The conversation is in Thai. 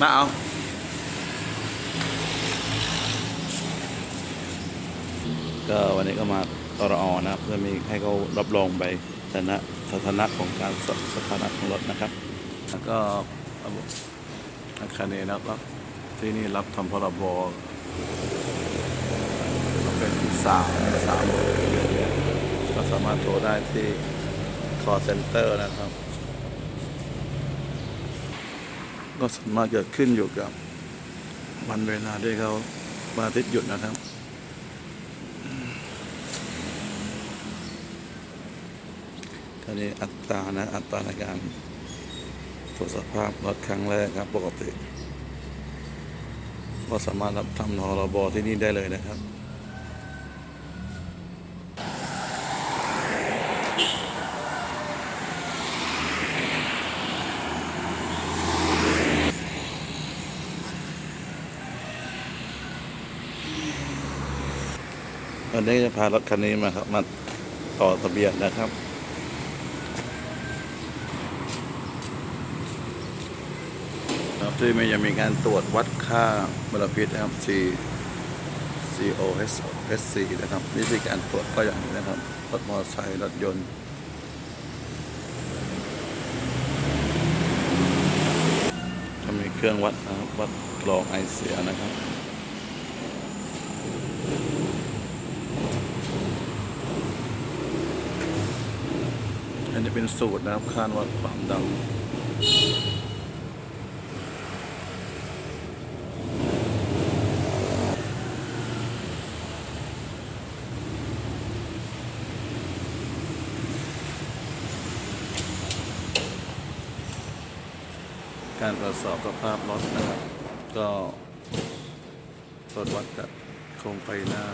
มาเอาก็วันนี้ก็มาตรอนะครับเพื่อมีให้เขารับรองใบสถานะสถานะของการสสถานะของรถนะครับ แล้วก็อาคารนี้นะครับ ที่นี่รับทำพรบเป็นสามสามก็สามารถโทรได้ที่ call center นะครับ ก็สามารถเกิดขึ้นอยู่กับวันเวลาที่เขามาทิตย์หยุดนะครับตอนนี้อัตรานะ อัตราในการตรวจสภาพรถครั้งแรกครับ ปกติ ก็สามารถรับทำนรบที่นี่ได้เลยนะครับ วันนี้จะพารถคันนี้มาครับมาต่อทะเบียนนะครับ ครับที่ไม่ยังมีการตรวจวัดค่ามลพิษนะครับ C COH SC นะครับวิธีการตรวจก็อย่างนี้นะครับรถมอเตอร์ไซค์รถยนต์จะมีเครื่องวัดนะครับวัดกรองไอเสียนะครับ อันนี้เป็นสูตรนะครับคาดวัดความดังการตรวจสอบสภาพรถนะครับ ก็ตรวจวัดจากโครงไฟหน้า